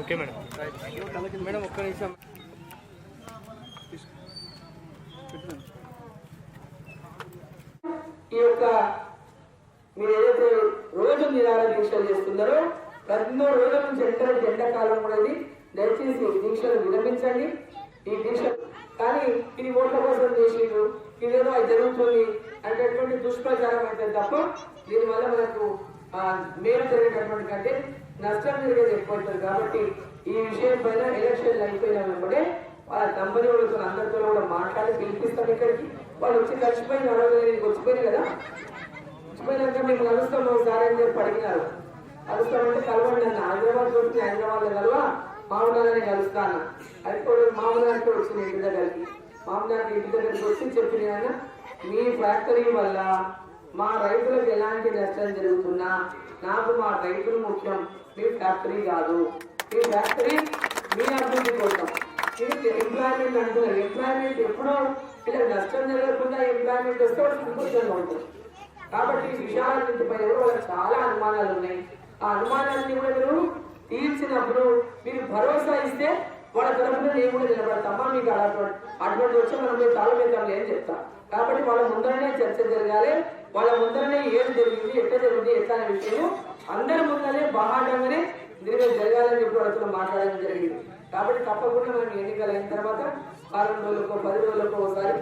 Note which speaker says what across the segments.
Speaker 1: Okay madam.
Speaker 2: Madam ఒక్క నిమిషం.
Speaker 3: ఈ యొక్క మీరు ఏదైతే రోజు నిరాహార దీక్షలు చేస్తున్నారో పన్నెండో రోజుల నుంచి ఎండ ఎండాకాలం కూడా ఇది. దయచేసి దీక్షలు విరమించండి. ఈ దీక్ష కానీ ఇది ఓట్ల కోసం చేసిండ్రు ఇదేదో అది జరుగుతుంది అనేటటువంటి దుష్ప్రచారం అయితే తప్ప దీనివల్ల మనకు ఆ, మేలు జరిగేటటువంటి కంటే నష్టం జరిగేది ఎక్కువ కాబట్టి ఈ విషయం పైన ఎలక్షన్లు అయిపోయిన వెంబడే వాళ్ళ కంపెనీ వాళ్ళతో అందరితో కూడా మాట్లాడి పిలిపిస్తాం ఇక్కడికి. వాళ్ళు వచ్చి కలిసిపోయిన అరవై వచ్చిపోయింది కదా. వచ్చిపోయినాక మీకు కలుస్తాం ఒకసారి అని చెప్పి అడిగినారు. కలుస్తామంటే కలవండి అన్న. హైదరాబాద్ వచ్చి హైదరాబాద్లో కలవా మామూలుగానే కలుస్తా అది కూడా మామూలుగానే వచ్చింది ఇంటి దగ్గరికి. మామూలుగానే ఇంటి దగ్గరికి వచ్చి చెప్పిన మీ ఫ్యాక్టరీ వల్ల మా రైతులకు ఎలాంటి నష్టం జరుగుతున్నా నాకు మా రైతులు ముఖ్యం. మీ ఫ్యాక్టరీ కాదు. మీ ఫ్యాక్టరీ మీ అభివృద్ధి కోసం. ఇది ఎంప్లాయ్మెంట్ అంటున్నారు ఎంప్లాయ్మెంట్ ఎప్పుడో ఇలా నష్టం జరగకుండా ఎంప్లాయ్మెంట్ వస్తే వాడు సంతోషంగా ఉంటుంది కాబట్టి ఈ విషయాలన్నింటిపై వాళ్ళకి చాలా అనుమానాలు ఉన్నాయి ఆ అనుమానాలన్నీ కూడా మీరు తీర్చినప్పుడు మీరు భరోసా ఇస్తే వాళ్ళ తరఫున నేను కూడా నిలబడతామా మీకు అటువంటి అటువంటి వచ్చి మనం మీరు తాళమేద్దాం అని చెప్తా. కాబట్టి వాళ్ళ ముందరనే చర్చ జరగాలి. వాళ్ళ ముందరనే ఏం జరిగింది ఎట్లా జరిగింది ఎట్లా అనే విషయం అందరి ముందరనే బాహాటంగానే దీని జరగాలని చెప్పి వాళ్ళతో మాట్లాడడం జరిగింది. కాబట్టి తప్పకుండా మనం ఎన్నికలు అయిన తర్వాత వారం రోజులకో పది రోజులకో ఒకసారి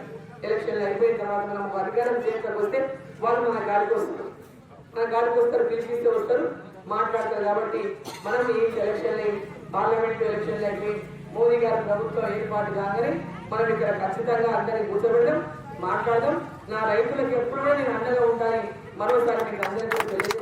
Speaker 3: ఎలక్షన్లు అయిపోయిన తర్వాత మనం అధికారం చేతికి వస్తే వాళ్ళు మన గాడికి వస్తారు. మన గాడికి వస్తారు పిలిపిస్తే వస్తారు మాట్లాడతారు. కాబట్టి మనం ఈ ఎలక్షన్లు పార్లమెంట్ ఎలక్షన్లు అయిపోయి మోదీ గారి ప్రభుత్వం ఏర్పాటు కాగానే మనం ఇక్కడ ఖచ్చితంగా అందరినీ కూర్చోబెడదాం మాట్లాడదాం. నా రైతులకు ఎప్పుడు నేను అండగా ఉంటాయి మరోసారి మీకు అందరికీ తెలియదు